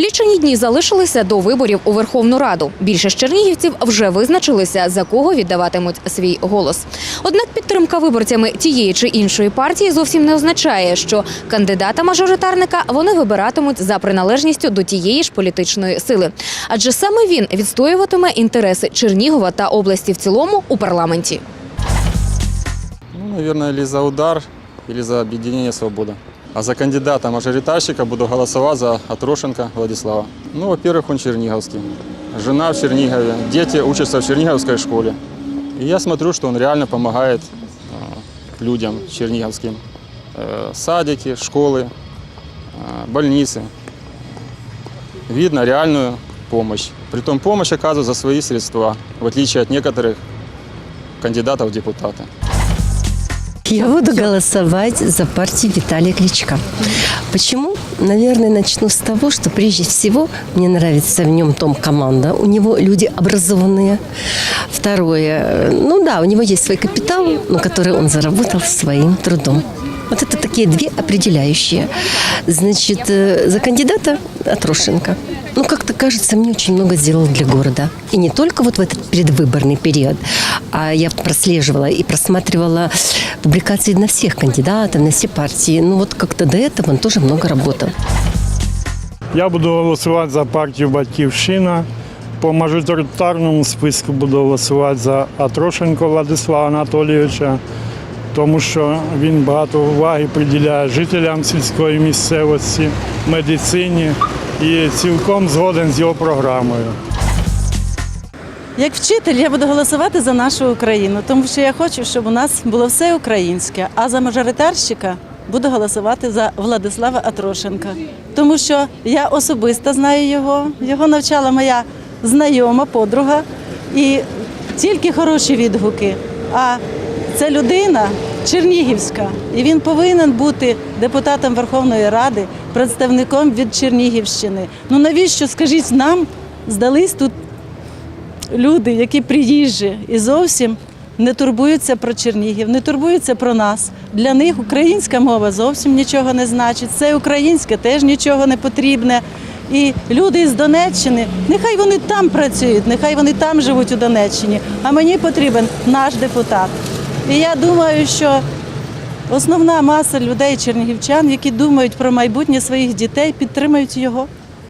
Лічені дні залишилися до виборів у Верховну Раду. Більшість чернігівців вже визначилися, за кого віддаватимуть свій голос. Однак підтримка виборцями тієї чи іншої партії зовсім не означає, що кандидата-мажоритарника вони вибиратимуть за приналежністю до тієї ж політичної сили. Адже саме він відстоюватиме інтереси Чернігова та області в цілому у парламенті. Ну, наверное, или за удар, или за объединение «Свобода». А за кандидата-мажоритарщика буду голосовать за Атрошенко Владислава. Ну, во-первых, он черниговский. Жена в Чернигове, дети учатся в Черниговской школе. И я смотрю, что он реально помогает э, людям черниговским. Э, садики, школы, э, больницы. Видно реальную помощь. Притом помощь оказывает за свои средства, в отличие от некоторых кандидатов в депутаты. Я буду голосовать за партию Виталия Кличка. Почему? Наверное, начну с того, что прежде всего мне нравится в нем том команда. У него люди образованные. Второе, ну да, у него есть свой капитал, но который он заработал своим трудом. Вот это такие две определяющие. Значит, э, за кандидата Атрошенко. Ну, как-то кажется, мне очень много сделал для города. И не только вот в этот предвыборный период, а я прослеживала и просматривала публикации на всех кандидатов, на все партии. Ну, вот как-то до этого он тоже много работал. Я буду голосувати за партію Батьківщина. По мажоритарному списку буду голосувати за Атрошенко Владислава Анатолійовича, тому що він багато уваги приділяє жителям сільської місцевості, медицині і цілком згоден з його програмою. Як вчитель я буду голосувати за нашу Україну, тому що я хочу, щоб у нас було все українське. А за мажоритарщика буду голосувати за Владислава Атрошенка, тому що я особисто знаю його. Його навчала моя знайома подруга, і тільки хороші відгуки. А це людина чернігівська, і він повинен бути депутатом Верховної Ради, представником від Чернігівщини. Ну навіщо, скажіть, нам здались тут люди, які приїжджі і зовсім не турбуються про Чернігів, не турбуються про нас. Для них українська мова зовсім нічого не значить. Це українське теж нічого не потрібне. І люди з Донеччини, нехай вони там працюють, нехай вони там живуть у Донеччині. А мені потрібен наш депутат. І я думаю, що основна маса людей, чернігівчан, які думають про майбутнє своїх дітей, підтримують його.